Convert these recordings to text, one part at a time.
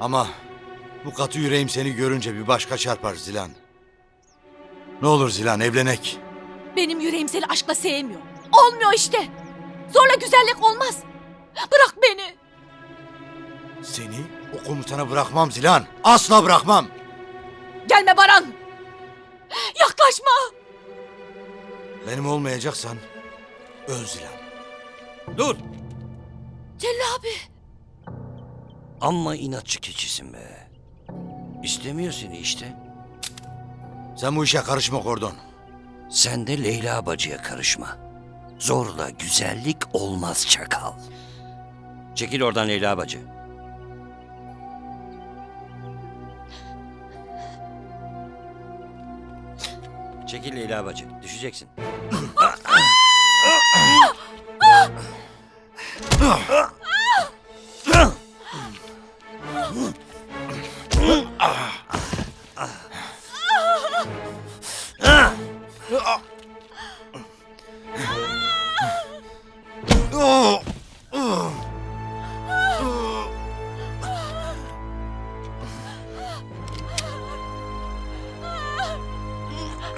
Ama bu katı yüreğim seni görünce bir başka çarpar Zilan. Ne olur Zilan evlenek. Benim yüreğim seni aşkla sevmiyor. Olmuyor işte. Zorla güzellik olmaz. Bırak beni. Seni o komutana bırakmam Zilan. Asla bırakmam. Gelme Baran. Yaklaşma. Benim olmayacaksan öl Zilan. Dur. Celal abi. Amma inatçı keçisin be. İstemiyor seni işte. Sen bu işe karışma Kordon. Sen de Leyla bacıya karışma. Zorla güzellik olmaz çakal. Çekil oradan Leyla bacı. Çekil Leyla bacı. Düşeceksin.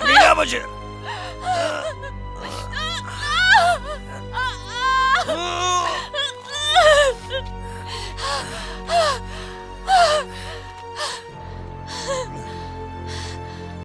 Leyla bacı.